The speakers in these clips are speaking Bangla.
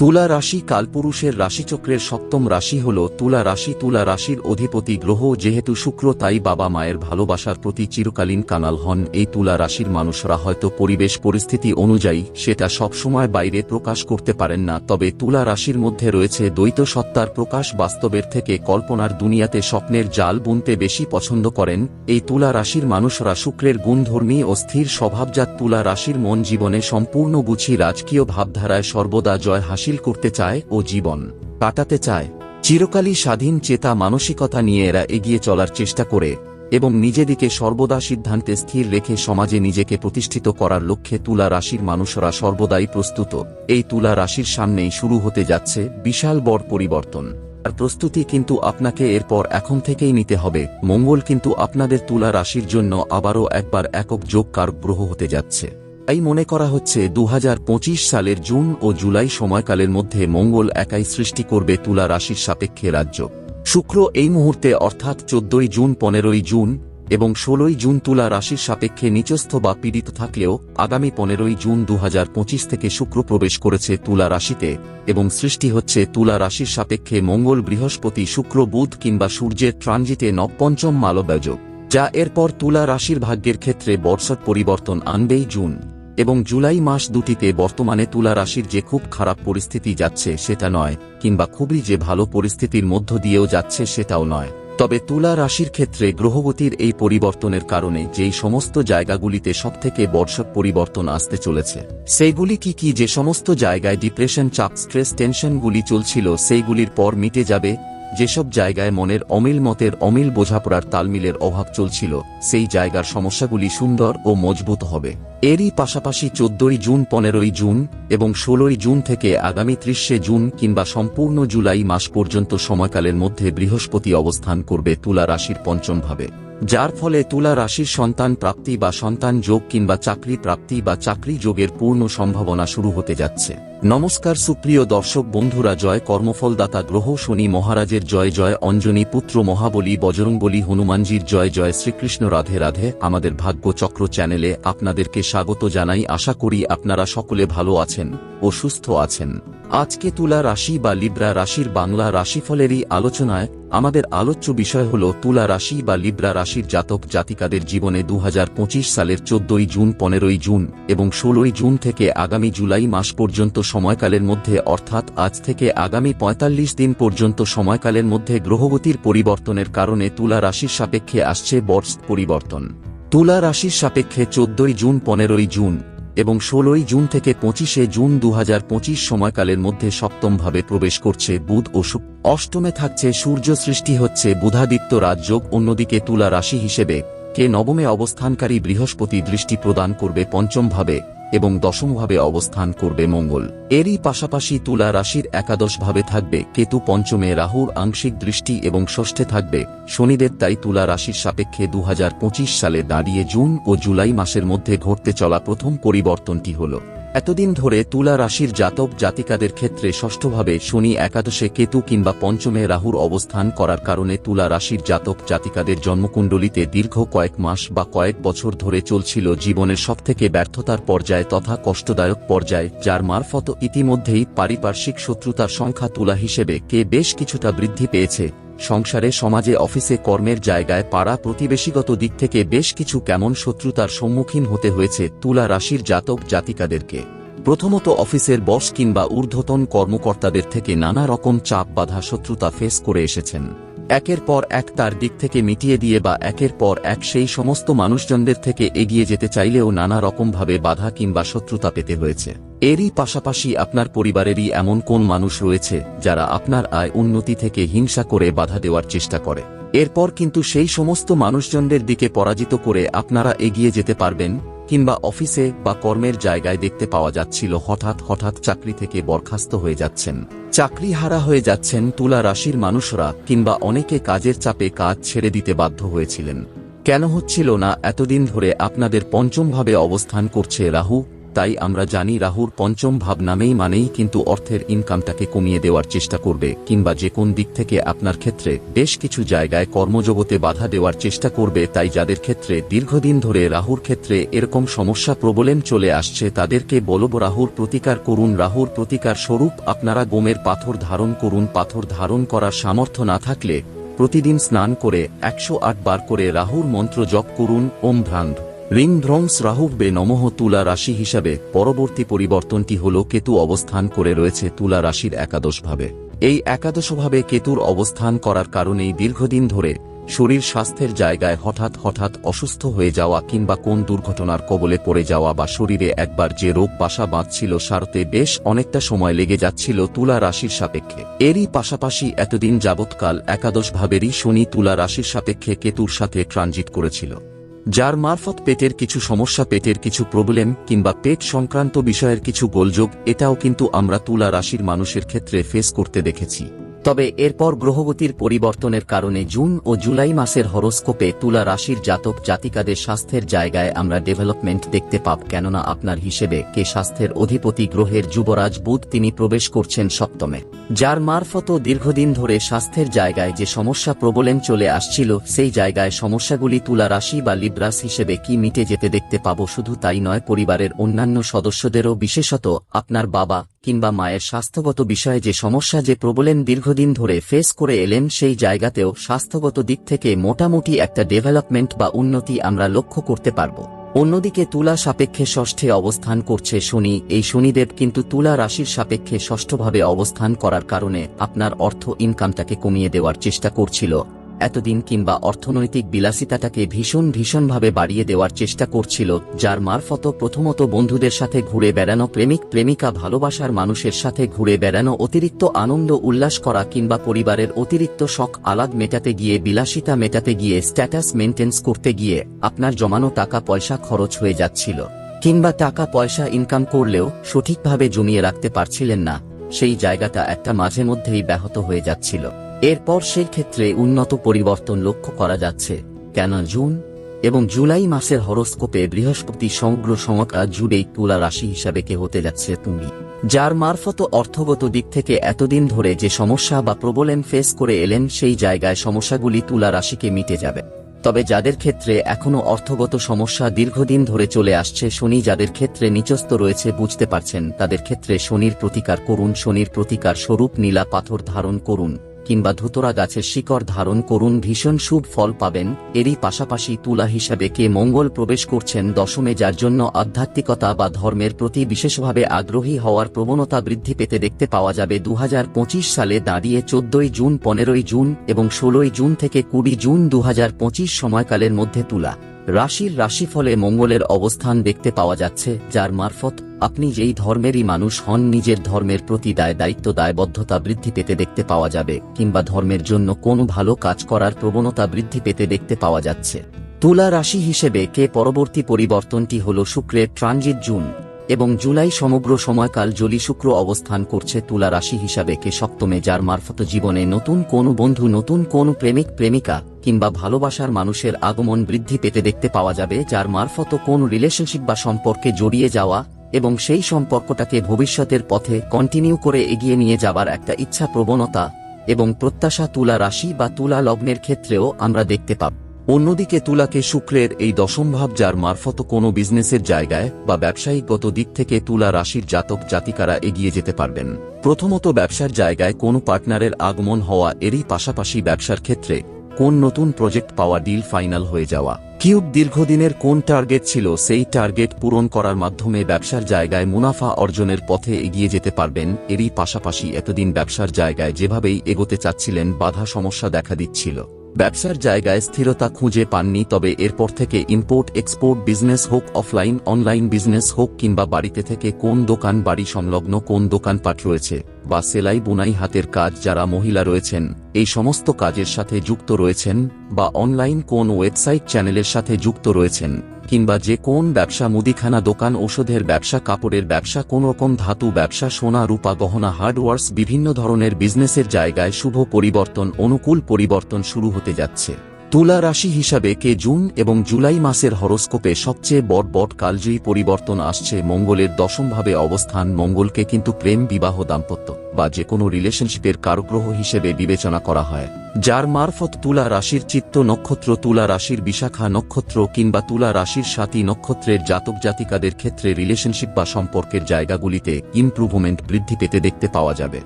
তুলা রাশি কালপুরুষের রাশিচক্রের সপ্তম রাশি হল তুলা রাশি। তুলা রাশির অধিপতি গ্রহ, যেহেতু শুক্র তাই বাবা মায়ের ভালোবাসার প্রতি চিরকালীন কানাল হন। এই তুলা রাশির মানুষরা হয়তো পরিবেশ পরিস্থিতি অনুযায়ী সেটা সবসময় বাইরে প্রকাশ করতে পারেন না, তবে তুলা রাশির মধ্যে রয়েছে দ্বৈত সত্তার প্রকাশ। বাস্তবের থেকে কল্পনার দুনিয়াতে স্বপ্নের জাল বুনতে বেশি পছন্দ করেন। এই তুলা রাশির মানুষরা শুক্রের গুণধর্মী ও স্থির স্বভাবজাত তুলা রাশির মন জীবনে সম্পূর্ণ বুঝি রাজকীয় ভাবধারায় সর্বদা জয় হাসিল করতে চায় ও জীবন কাটাতে চায়। চিরকালই স্বাধীন চেতা মানসিকতা নিয়ে এরা এগিয়ে চলার চেষ্টা করে এবং নিজেদিকে সর্বদা সিদ্ধান্তে স্থির রেখে সমাজে নিজেকে প্রতিষ্ঠিত করার লক্ষ্যে তুলা রাশির মানুষরা সর্বদাই প্রস্তুত। এই তুলা রাশির সামনেই শুরু হতে যাচ্ছে বিশাল বড় পরিবর্তন। আর প্রস্তুতি কিন্তু আপনাকে এরপর এখন থেকেই নিতে হবে। মঙ্গল কিন্তু আপনাদের তুলা রাশির জন্য আবারও একবার একক যোগ কারক গ্রহ হতে যাচ্ছে। তাই মনে করা হচ্ছে দুহাজার পঁচিশ সালের জুন ও জুলাই সময়কালের মধ্যে মঙ্গল একাই সৃষ্টি করবে তুলা রাশির সাপেক্ষে রাজ্য। শুক্র এই মুহূর্তে অর্থাৎ চোদ্দই জুন, পনেরোই জুন এবং ষোলোই জুন তুলা রাশির সাপেক্ষে নিচস্থ বা পীড়িত থাকলেও আগামী পনেরোই জুন দুহাজার পঁচিশ থেকে শুক্র প্রবেশ করেছে তুলা রাশিতে এবং সৃষ্টি হচ্ছে তুলা রাশির সাপেক্ষে মঙ্গল বৃহস্পতি, শুক্র বুধ কিংবা সূর্যের ট্রানজিটে নবপঞ্চম মালব্যযোগ যা এরপর তুলা রাশির ভাগ্যের ক্ষেত্রে বর্ষার পরিবর্তন আনবেই জুন। এবং জুলাই মাস দুটিতে বর্তমানে তুলা রাশির যে খুব খারাপ পরিস্থিতি যাচ্ছে সেটা নয়, কিংবা খুবই যে ভালো পরিস্থিতির মধ্য দিয়েও যাচ্ছে সেটাও নয়। তবে তুলা রাশির ক্ষেত্রে গ্রহগতির এই পরিবর্তনের কারণে যেই সমস্ত জায়গাগুলিতে সবথেকে বর্ষক পরিবর্তন আসতে চলেছে, সেইগুলি কি কি? যে সমস্ত জায়গায় ডিপ্রেশন, চাপ, স্ট্রেস, টেনশনগুলি চলছিল, সেইগুলির পর মিটে যাবে যেসব জায়গায় মনের অমিল মতের অমিল বোঝাপড়ার তালমিলের অভাব চলছিল, সেই জায়গার সমস্যাগুলি সুন্দর ও মজবুত হবে। এরই পাশাপাশি চোদ্দই জুন, পনেরোই জুন এবং ষোলোই জুন থেকে আগামী ত্রিশে জুন কিংবা সম্পূর্ণ জুলাই মাস পর্যন্ত সময়কালের মধ্যে বৃহস্পতি অবস্থান করবে তুলা রাশির পঞ্চমভাবে। যার ফলে তুলা রাশির সন্তান প্রাপ্তি বা সন্তান যোগ কিংবা চাকরি প্রাপ্তি বা চাকরি যোগের পূর্ণ সম্ভাবনা শুরু হতে যাচ্ছে। নমস্কার সুপ্রিয় দর্শক বন্ধুরা, জয় কর্মফলদাতা গ্রহ শনি মহারাজের, জয় জয় অঞ্জনী পুত্র মহাবলী বজরংবলী হনুমানজির, জয় জয় শ্রীকৃষ্ণ রাধে রাধে। আমাদের ভাগ্য চক্র চ্যানেলে আপনাদেরকে স্বাগত জানাই। আশা করি আপনারা সকলে ভালো আছেন ও সুস্থ আছেন। আজকে তুলা রাশি বা লিব্রা রাশির বাংলা রাশিফলেরই আলোচনায় আমাদের আলোচ্য বিষয় হল তুলা রাশি বা লিব্রা রাশির জাতক জাতিকাদের জীবনে দু হাজার পঁচিশ সালের চোদ্দই জুন, পনেরোই জুন এবং ষোলোই জুন থেকে আগামী জুলাই মাস পর্যন্ত সময়কালের মধ্যে অর্থাৎ আজ থেকে আগামী ৪৫ দিন পর্যন্ত সময়কালের মধ্যে গ্রহগতির পরিবর্তনের কারণে তুলা রাশির সাপেক্ষে আসছে বর্ষ পরিবর্তন তুলা রাশির সাপেক্ষে চোদ্দই জুন, পনেরোই জুন এবং ষোলোই জুন থেকে পঁচিশে জুন দু হাজার পঁচিশ সময়কালের মধ্যে সপ্তমভাবে প্রবেশ করছে বুধ ও অষ্টমে থাকছে সূর্য সৃষ্টি হচ্ছে বুধাদিত্য রাজযোগ, অন্যদিকে তুলা রাশি হিসেবে কে নবমে অবস্থানকারী বৃহস্পতি দৃষ্টি প্রদান করবে পঞ্চমভাবে। এবং দশমভাবে অবস্থান করবে মঙ্গল। এরই পাশাপাশি তুলা রাশির একাদশভাবে থাকবে কেতু পঞ্চমে রাহুর আংশিক দৃষ্টি এবং ষষ্ঠে থাকবে শনিদের তাই তুলা রাশির সাপেক্ষে দু হাজার পঁচিশ সালে দাঁড়িয়ে জুন ও জুলাই মাসের মধ্যে ঘটতে চলা প্রথম পরিবর্তনটি হল। এতদিন ধরে তুলা রাশির জাতক জাতিকাদের ক্ষেত্রে ষষ্ঠভাবে শনি, একাদশে কেতু কিংবা পঞ্চমে রাহুর অবস্থান করার কারণে তুলা রাশির জাতক জাতিকাদের জন্মকুণ্ডলিতে দীর্ঘ কয়েক মাস বা কয়েক বছর ধরে চলছিল জীবনের সবথেকে ব্যর্থতার পর্যায়ে তথা কষ্টদায়ক পর্যায়ে, যার মারফত ইতিমধ্যেই পারিপার্শ্বিক শত্রুতার সংখ্যা তুলা হিসেবে কে বেশ কিছুটা বৃদ্ধি পেয়েছে। সংসারে, সমাজে, অফিসে, কর্মের জায়গায় পাড়া প্রতিবেশীগত দিক থেকে বেশ কিছু কেমন শত্রুতার সম্মুখীন হতে হয়েছে তুলা রাশির জাতক জাতিকাদেরকে। প্রথমত অফিসের বস কিংবা ঊর্ধ্বতন কর্মকর্তাদের থেকে নানা রকম চাপ বাধা শত্রুতা ফেস করে এসেছেন। একের পর এক তার দিক থেকে মিটিয়ে দিয়ে বা একের পর এক সেই সমস্ত মানুষজনদের থেকে এগিয়ে যেতে চাইলেও নানা রকমভাবে বাধা কিংবা শত্রুতা পেতে হয়েছে। এরই পাশাপাশি আপনার পরিবারেরই এমন কোন মানুষ রয়েছে যারা আপনার আয় উন্নতি থেকে হিংসা করে বাধা দেওয়ার চেষ্টা করে? এরপর কিন্তু সেই সমস্ত মানুষজনদের দিকে পরাজিত করে আপনারা এগিয়ে যেতে পারবেন কিংবা অফিসে বা কর্মের জায়গায় দেখতে পাওয়া যাচ্ছিল হঠাৎ হঠাৎ চাকরি থেকে বরখাস্ত হয়ে যাচ্ছেন। চাকরি হারা হয়ে যাচ্ছেন তুলা রাশির মানুষরা কিংবা অনেকে কাজের চাপে কাজ ছেড়ে দিতে বাধ্য হয়েছিলেন। কেন হচ্ছিল না এতদিন ধরে আপনাদের পঞ্চমভাবে অবস্থান করছে রাহু? তাই আমরা জানি রাহুর পঞ্চম ভাব নামেই মানেই কিন্তু অর্থের ইনকামটাকে কমিয়ে দেওয়ার চেষ্টা করবে, কিংবা যে কোন দিক থেকে আপনার ক্ষেত্রে বেশ কিছু জায়গায় কর্মজগতে বাধা দেওয়ার চেষ্টা করবে, তাই যাদের ক্ষেত্রে দীর্ঘদিন ধরে রাহুর ক্ষেত্রে এরকম সমস্যা প্রবলেম চলে আসছে তাদেরকে বলব, রাহুর প্রতিকার করুন, রাহুর প্রতিকার স্বরূপ আপনারা গোমের পাথর ধারণ করুন। পাথর ধারণ করার সামর্থ্য না থাকলে প্রতিদিন স্নান করে একশো আট বার করে রাহুর মন্ত্র জপ করুন, ওম ভ্রান্ড রিং ভ্রংস রাহুর বে নমঃ তুলা রাশি হিসাবে পরবর্তী পরিবর্তনটি হল কেতু অবস্থান করে রয়েছে তুলা রাশির একাদশভাবে। এই একাদশভাবে কেতুর অবস্থান করার কারণেই দীর্ঘদিন ধরে শরীর স্বাস্থ্যের জায়গায় হঠাৎ হঠাৎ অসুস্থ হয়ে যাওয়া কিংবা কোন দুর্ঘটনার কবলে পড়ে যাওয়া বা শরীরে একবার যে রোগ বাসা বাঁধছিল সারতে বেশ অনেকটা সময় লেগে যাচ্ছিল তুলা রাশির সাপেক্ষে। এরই পাশাপাশি এতদিন যাবৎকাল একাদশ ভাবেরই শনি তুলা রাশির সাপেক্ষে কেতুর সাথে ট্রানজিট করেছিল। যার মারফত পেটের কিছু সমস্যা, পেটের কিছু প্রবলেম কিংবা পেট সংক্রান্ত বিষয়ের কিছু গোলযোগ, এটাও কিন্তু আমরা তুলা রাশির মানুষের ক্ষেত্রে ফেস করতে দেখেছি। তবে এরপর গ্রহগতির পরিবর্তনের কারণে জুন ও জুলাই মাসের হরোস্কোপে তুলা রাশির জাতক জাতিকাদের স্বাস্থ্যের জায়গায় আমরা ডেভেলপমেন্ট দেখতে পাব, কেননা আপনার হিসেবে কে স্বাস্থ্যের অধিপতি গ্রহের যুবরাজ বুধ তিনি প্রবেশ করছেন সপ্তমে। যার মারফত দীর্ঘদিন ধরে স্বাস্থ্যের জায়গায় যে সমস্যা প্রবলেম চলে আসছিল, সেই জায়গায় সমস্যাগুলি তুলা রাশি বা লিব্রাস হিসেবে কি মিটে যেতে দেখতে পাব শুধু তাই নয়, পরিবারের অন্যান্য সদস্যদেরও বিশেষত আপনার বাবা কিংবা মায়ের স্বাস্থ্যগত বিষয়ে যে সমস্যা যে প্রবলেম দীর্ঘদিন ধরে ফেস করে এলেন সেই জায়গাতেও স্বাস্থ্যগত দিক থেকে মোটামুটি একটা ডেভেলপমেন্ট বা উন্নতি আমরা লক্ষ্য করতে পারব। অন্যদিকে তুলা সাপেক্ষে ষষ্ঠে অবস্থান করছে শনি, এই শনিদেব কিন্তু তুলা রাশির সাপেক্ষে ষষ্ঠভাবে অবস্থান করার কারণে আপনার অর্থ ইনকামটাকে কমিয়ে দেওয়ার চেষ্টা করছিল। এতদিন কিংবা অর্থনৈতিক বিলাসিতাটাকে ভীষণ ভীষণভাবে বাড়িয়ে দেওয়ার চেষ্টা করছিল, যার মারফত প্রথমত বন্ধুদের সাথে ঘুরে বেড়ানো, প্রেমিক প্রেমিকা ভালোবাসার মানুষের সাথে ঘুরে বেড়ানো, অতিরিক্ত আনন্দ উল্লাস করা কিংবা পরিবারের অতিরিক্ত শখ আলাদ মেটাতে গিয়ে, বিলাসিতা মেটাতে গিয়ে, স্ট্যাটাস মেনটেন্স করতে গিয়ে আপনার জমানো টাকা পয়সা খরচ হয়ে যাচ্ছিল। কিংবা টাকা পয়সা ইনকাম করলেও সঠিকভাবে জমিয়ে রাখতে পারছিলেন না, সেই জায়গাটা একটা মাঝে মধ্যেই ব্যাহত হয়ে যাচ্ছিল। এরপর সেই ক্ষেত্রে উন্নত পরিবর্তন লক্ষ্য করা যাচ্ছে। কেন জুন এবং জুলাই মাসের হরোস্কোপে বৃহস্পতি সমগ্র সমকা জুড়েই তুলা রাশি হিসাবে কে হতে যাচ্ছে তুমি। যার মারফত অর্থগত দিক থেকে এতদিন ধরে যে সমস্যা বা প্রবলেম ফেস করে এলেন সেই জায়গায় সমস্যাগুলি তুলা রাশিকে মিটে যাবে। তবে যাদের ক্ষেত্রে এখনও অর্থগত সমস্যা দীর্ঘদিন ধরে চলে আসছে শনি যাদের ক্ষেত্রে নিচস্ত রয়েছে বুঝতে পারছেন, তাদের ক্ষেত্রে শনির প্রতিকার করুন, শনির প্রতিকার স্বরূপ নীলা পাথর ধারণ করুন। কিংবা ধুতরা গাছের শিকড় ধারণ করুন, ভীষণ শুভ ফল পাবেন। এরই পাশাপাশি তুলা হিসাবে কে মঙ্গল প্রবেশ করছেন দশমে, যার জন্য আধ্যাত্মিকতা বা ধর্মের প্রতি বিশেষভাবে আগ্রহী হওয়ার প্রবণতা বৃদ্ধি পেতে দেখতে পাওয়া যাবে। দুহাজার পঁচিশ সালে দাঁড়িয়ে চোদ্দই জুন, পনেরোই জুন এবং ষোলোই জুন থেকে কুড়ি জুন দু হাজার পঁচিশ সময়কালের মধ্যে তুলা। রাশির রাশি ফলে মঙ্গলের অবস্থান দেখতে পাওয়া যাচ্ছে, যার মারফত আপনি যেই ধর্মেরই মানুষ হন, নিজের ধর্মের প্রতি দায় দায়িত্ব, দায়বদ্ধতা বৃদ্ধি পেতে দেখতে পাওয়া যাবে, কিংবা ধর্মের জন্য কোনো ভালো কাজ করার প্রবণতা বৃদ্ধি পেতে দেখতে পাওয়া যাচ্ছে। তুলা রাশি হিসেবে কে পরবর্তী পরিবর্তনটি হল শুক্রের ট্রানজিট জুন। এবং জুলাই সমগ্র সময়কাল জলি শুক্র অবস্থান করছে তুলা রাশি হিসাবে কে সপ্তমে, যার মারফত জীবনে নতুন কোন বন্ধু, নতুন কোন প্রেমিক, প্রেমিকা কিংবা ভালোবাসার মানুষের আগমন বৃদ্ধি পেতে দেখতে পাওয়া যাবে, যার মারফত কোন রিলেশনশিপ বা সম্পর্কে জড়িয়ে যাওয়া এবং সেই সম্পর্কটাকে ভবিষ্যতের পথে কন্টিনিউ করে এগিয়ে নিয়ে যাবার একটা ইচ্ছা প্রবণতা এবং প্রত্যাশা তুলা রাশি বা তুলা লগ্নের ক্ষেত্রেও আমরা দেখতে পাব। অন্যদিকে তুলাকে শুক্রের এই দশমভাব যার মারফত কোনো বিজনেসের জায়গায় বা ব্যবসায়িকগত দিক থেকে তুলা রাশির জাতক জাতিকারা এগিয়ে যেতে পারবেন। প্রথমত ব্যবসার জায়গায় কোনো পার্টনারের আগমন হওয়া এরই পাশাপাশি ব্যবসার ক্ষেত্রে কোন নতুন প্রজেক্ট পাওয়া ডিল ফাইনাল হয়ে যাওয়া। কিউব দীর্ঘদিনের কোন টার্গেট ছিল সেই টার্গেট পূরণ করার মাধ্যমে ব্যবসার জায়গায় মুনাফা অর্জনের পথে এগিয়ে যেতে পারবেন, এরই পাশাপাশি এতদিন ব্যবসার জায়গায় যেভাবেই এগোতে চাচ্ছিলেন, বাধা সমস্যা দেখা দিচ্ছিল। ব্যবসার জায়গায় স্থিরতা খুঁজে পাননি, তবে এরপর থেকে ইম্পোর্ট এক্সপোর্ট বিজনেস হোক অফলাইন অনলাইন বিজনেস হোক, কিংবা বাড়িতে থেকে কোন দোকান, বাড়ি সংলগ্ন কোন দোকানপাট রয়েছে, বা সেলাই বুনাই হাতের কাজ, যারা মহিলা রয়েছেন, এই সমস্ত কাজের সাথে যুক্ত রয়েছেন, বা অনলাইন কোন ওয়েবসাইট চ্যানেলের সাথে যুক্ত রয়েছেন। কিংবা যে কোন ব্যবসা মুদিখানা দোকান ওষুধের ব্যবসা, কাপড়ের ব্যবসা, কোন রকম ধাতু ব্যবসা, সোনা, রূপা, গহনা, হার্ডওয়ার্স, বিভিন্ন ধরনের বিজনেসের জায়গায় শুভ পরিবর্তন, অনুকূল পরিবর্তন শুরু হতে যাচ্ছে। তুলা রাশি হিসাবে কে জুন এবং জুলাই মাসের হরস্কোপে সবচেয়ে বড় বড় কালজয়ী পরিবর্তন আসছে মঙ্গলের দশমভাবে অবস্থান। মঙ্গলকে কিন্তু প্রেম, বিবাহ, দাম্পত্য বা যে কোনো রিলেশনশিপের কারগ্রহ হিসেবে বিবেচনা করা হয়। যার মারফত তুলা রাশির চিত্ত নক্ষত্র, তুলা রাশির বিশাখা নক্ষত্র কিংবা তুলা রাশির সাতী নক্ষত্রের জাতক জাতিকাদের ক্ষেত্রে রিলেশনশিপ বা সম্পর্কের জায়গাগুলিতে ইমপ্রুভমেন্ট বৃদ্ধি পেতে দেখতে পাওয়া যাবে।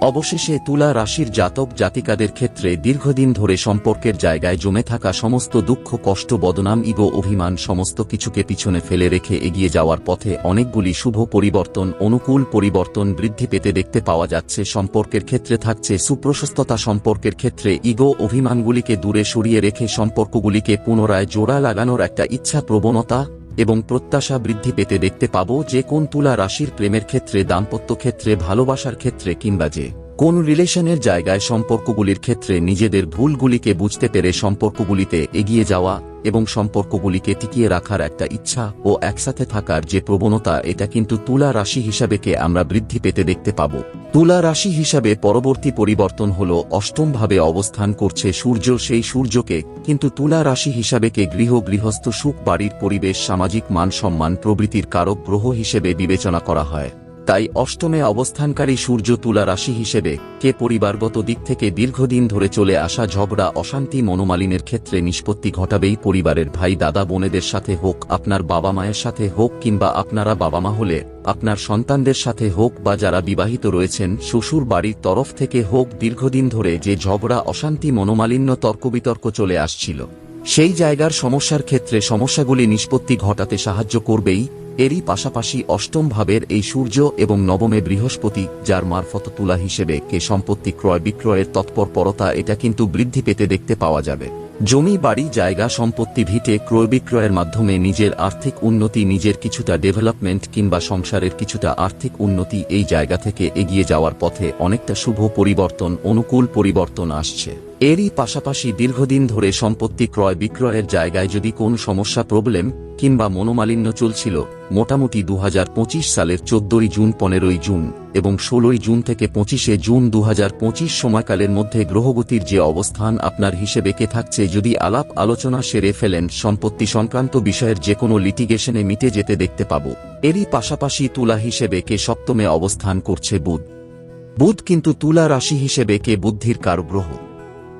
অবশেষে তুলা রাশির জাতক জাতিকাদের ক্ষেত্রে দীর্ঘদিন ধরে সম্পর্কের জায়গায় জমে থাকা সমস্ত দুঃখ, কষ্ট, বদনাম, ইগো, অভিমান সমস্ত কিছুকে পিছনে ফেলে রেখে এগিয়ে যাওয়ার পথে অনেকগুলি শুভ পরিবর্তন, অনুকূল পরিবর্তন বৃদ্ধি পেতে দেখতে পাওয়া যাচ্ছে। সম্পর্কের ক্ষেত্রে থাকছে সুপ্রশস্ততা, সম্পর্কের ক্ষেত্রে ইগো, অভিমানগুলিকে দূরে সরিয়ে রেখে সম্পর্কগুলিকে পুনরায় জোড়া লাগানোর একটা ইচ্ছা প্রবণতা এবং প্রত্যাশা বৃদ্ধি পেতে দেখতে পাব যে কোন তুলা রাশির প্রেমের ক্ষেত্রে, দাম্পত্য ক্ষেত্রে, ভালোবাসার ক্ষেত্রে কিংবা যে কোন রিলেশনের জায়গায় সম্পর্কগুলির ক্ষেত্রে নিজেদের ভুলগুলিকে বুঝতে পেরে সম্পর্কগুলিতে এগিয়ে যাওয়া এবং সম্পর্কগুলিকে টিকিয়ে রাখার একটা ইচ্ছা ও একসাথে থাকার যে প্রবণতা, এটা কিন্তু তুলা রাশি হিসাবেকে আমরা বৃদ্ধি পেতে দেখতে পাব। তুলা রাশি হিসাবে পরবর্তী পরিবর্তন হল, অষ্টমভাবে অবস্থান করছে সূর্য, সেই সূর্যকে কিন্তু তুলা রাশি হিসাবেকে গৃহ, গৃহস্থ, সুখ, বাড়ির পরিবেশ, সামাজিক মান সম্মান প্রভৃতির কারক গ্রহ হিসেবে বিবেচনা করা হয়। তাই অষ্টমে অবস্থানকারী সূর্য তুলা রাশি হিসেবে কে পরিবারগত দিক থেকে দীর্ঘদিন ধরে চলে আসা ঝগড়া, অশান্তি, মনোমালিনের ক্ষেত্রে নিষ্পত্তি ঘটাবেই পরিবারের ভাই, দাদা, বোনেদের সাথে হোক, আপনার বাবা মায়ের সাথে হোক কিংবা আপনারা বাবা মা হলে, আপনার সন্তানদের সাথে হোক বা যারা বিবাহিত রয়েছেন, শ্বশুর বাড়ির তরফ থেকে হোক দীর্ঘদিন ধরে যে ঝগড়া, অশান্তি, মনোমালিন্য, তর্কবিতর্ক চলে আসছিল। সেই জায়গার সমস্যার ক্ষেত্রে সমস্যাগুলি নিষ্পত্তি ঘটাতে সাহায্য করবেই এরই পাশাপাশি অষ্টম ভাবের এই সূর্য এবং নবমে বৃহস্পতি, যার মারফত তুলা হিসেবে কে সম্পত্তি ক্রয় বিক্রয়ের তৎপরপরতা, এটা কিন্তু বৃদ্ধি পেতে দেখতে পাওয়া যাবে। জমি, বাড়ি, জায়গা, সম্পত্তি ভিটে ক্রয় বিক্রয়ের মাধ্যমে নিজের আর্থিক উন্নতি, নিজের কিছুটা ডেভেলপমেন্ট কিংবা সংসারের কিছুটা আর্থিক উন্নতি এই জায়গা থেকে এগিয়ে যাওয়ার পথে অনেকটা শুভ পরিবর্তন, অনুকূল পরিবর্তন আসছে। এরই পাশাপাশি দীর্ঘদিন ধরে সম্পত্তি ক্রয় বিক্রয়ের জায়গায় যদি কোন সমস্যা, প্রবলেম কিংবা মনোমালিন্য চলছিল, মোটামুটি দুহাজার পঁচিশ সালের চোদ্দই জুন, পনেরোই জুন এবং ষোলোই জুন থেকে পঁচিশে জুন দুহাজার পঁচিশ সময়কালের মধ্যে গ্রহগতির যে অবস্থান আপনার হিসেবে কে থাকছে যদি আলাপ আলোচনা সেরে ফেলেন, সম্পত্তি সংক্রান্ত বিষয়ের যে কোনো লিটিগেশনে মিটে যেতে দেখতে পাব। এরই পাশাপাশি তুলা হিসেবে কে সপ্তমে অবস্থান করছে বুধ। বুধ কিন্তু তুলা রাশি হিসেবে কে বুদ্ধির কারগ্রহ।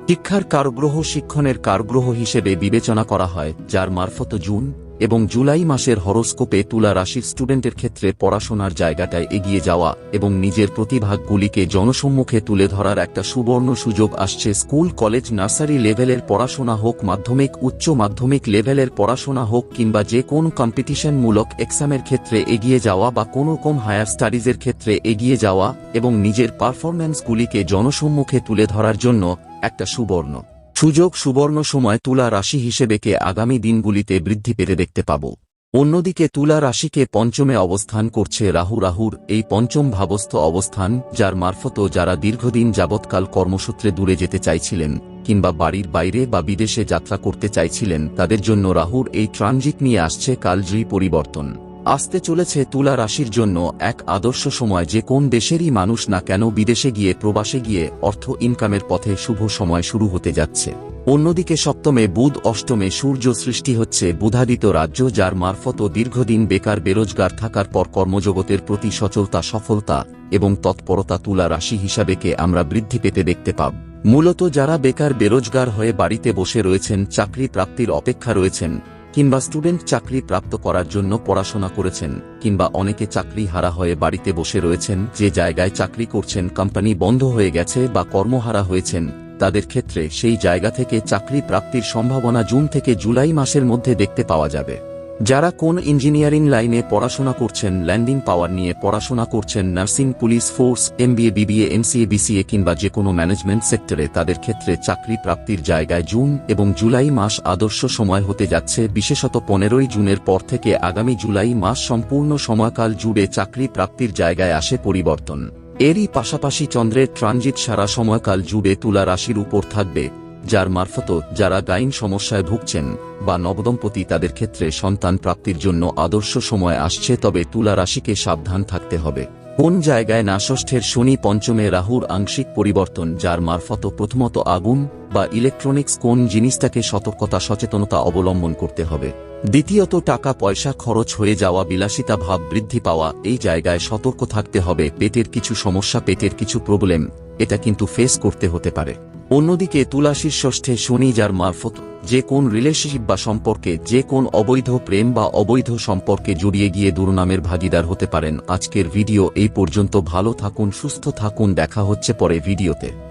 শিক্ষার কারগ্রহ শিক্ষণের কারগ্রহ হিসেবে বিবেচনা করা হয়, যার মারফত জুন এবং জুলাই মাসের হরস্কোপে তুলা রাশির স্টুডেন্টের ক্ষেত্রে পড়াশোনার জায়গাটায় এগিয়ে যাওয়া এবং নিজের প্রতিভাগুলিকে জনসম্মুখে তুলে ধরার একটা সুবর্ণ সুযোগ আসছে স্কুল, কলেজ, নার্সারি লেভেলের পড়াশোনা হোক, মাধ্যমিক, উচ্চ মাধ্যমিক লেভেলের পড়াশোনা হোক কিংবা যে কোন কম্পিটিশনমূলক এক্সামের ক্ষেত্রে এগিয়ে যাওয়া বা কোনো রকম হায়ার স্টাডিজের ক্ষেত্রে এগিয়ে যাওয়া এবং নিজের পারফরম্যান্সগুলিকে জনসম্মুখে তুলে ধরার জন্য একটা সুবর্ণ। সুযোগ সুবর্ণ সময় তুলা রাশি হিসেবেকে আগামী দিনগুলিতে বৃদ্ধি পেতে দেখতে পাব। অন্যদিকে তুলা রাশিকে পঞ্চমে অবস্থান করছে রাহু। রাহুর এই পঞ্চম ভাবস্থ অবস্থান, যার মারফত যারা দীর্ঘদিন যাবৎকাল কর্মসূত্রে দূরে যেতে চাইছিলেন, কিংবা বাড়ির বাইরে বা বিদেশে যাত্রা করতে চাইছিলেন, তাদের জন্য রাহুর এই ট্রানজিট নিয়ে আসছে কালজয়ী পরিবর্তন। আসতে চলেছে তুলা রাশির জন্য এক আদর্শ সময় যে কোন দেশেরই মানুষ না কেন বিদেশে গিয়ে প্রবাসে গিয়ে অর্থ ইনকামের পথে শুভ সময় শুরু হতে যাচ্ছে। অন্যদিকে সপ্তমে বুধ, অষ্টমে সূর্য সৃষ্টি হচ্ছে বুধাদিত রাজ্য যার মারফত দীর্ঘদিন বেকার বেরোজগার থাকার পর কর্মজগতের প্রতি সচলতা, সফলতা এবং তৎপরতা তুলা রাশি হিসাবেকে আমরা বৃদ্ধি পেতে দেখতে পাব। মূলত যারা বেকার বেরোজগার হয়ে বাড়িতে বসে রয়েছেন, চাকরি প্রাপ্তির অপেক্ষা রয়েছেন কিংবা স্টুডেন্ট চাকরি প্রাপ্ত করার জন্য পড়াশোনা করেছেন, কিংবা অনেকে চাকরি হারা হয়ে বাড়িতে বসে রয়েছেন, যে জায়গায় চাকরি করছেন, কোম্পানি বন্ধ হয়ে গেছে বা কর্মহারা হয়েছেন, তাদের ক্ষেত্রে সেই জায়গা থেকে চাকরি প্রাপ্তির সম্ভাবনা জুন থেকে জুলাই মাসের মধ্যে দেখতে পাওয়া যাবে। যারা কোন ইঞ্জিনিয়ারিং লাইনে পড়াশোনা করছেন, ল্যান্ডিং পাওয়ার নিয়ে পড়াশোনা করছেন, nursing, police force, MBA, BBA, MCA, BCA কিংবা যে কোনো ম্যানেজমেন্ট সেক্টরে তাদের ক্ষেত্রে চাকরি প্রাপ্তির জায়গায় জুন এবং জুলাই মাস আদর্শ সময় হতে যাচ্ছে। বিশেষত পনেরোই জুনের পর থেকে আগামী জুলাই মাস সম্পূর্ণ সময়কাল জুড়ে চাকরি প্রাপ্তির জায়গায় আসে পরিবর্তন। এরই পাশাপাশি চন্দ্রের ট্রানজিট সারা সময়কাল জুড়ে তুলা রাশির উপর থাকবে। যার মারফত যারা গাইন সমস্যায় ভুগছেন বা নবদম্পতি তাদের ক্ষেত্রে সন্তান প্রাপ্তির জন্য আদর্শ সময় আসছে, তবে তুলা রাশিকে সাবধান থাকতে হবে। কোন জায়গায় না ষষ্ঠের শনি পঞ্চমে রাহুর আংশিক পরিবর্তন, যার মারফত প্রথমত আগুন বা ইলেকট্রনিক্স কোন জিনিসটাকে সতর্কতা, সচেতনতা অবলম্বন করতে হবে। দ্বিতীয়ত, টাকা পয়সা খরচ হয়ে যাওয়া, বিলাসিতা ভাব বৃদ্ধি পাওয়া, এই জায়গায় সতর্ক থাকতে হবে। পেটের কিছু সমস্যা, পেটের কিছু প্রবলেম, এটা কিন্তু ফেস করতে হতে পারে। অন্যদিকে তুলাশীর ষষ্ঠে শনি যার মারফত যে কোন রিলেশনশিপ বা সম্পর্কে, যে কোন অবৈধ প্রেম বা অবৈধ সম্পর্কে জড়িয়ে গিয়ে দুর্নামের ভাগিদার হতে পারেন। আজকের ভিডিও এই পর্যন্ত। ভালো থাকুন, সুস্থ থাকুন। দেখা হচ্ছে পরে ভিডিওতে।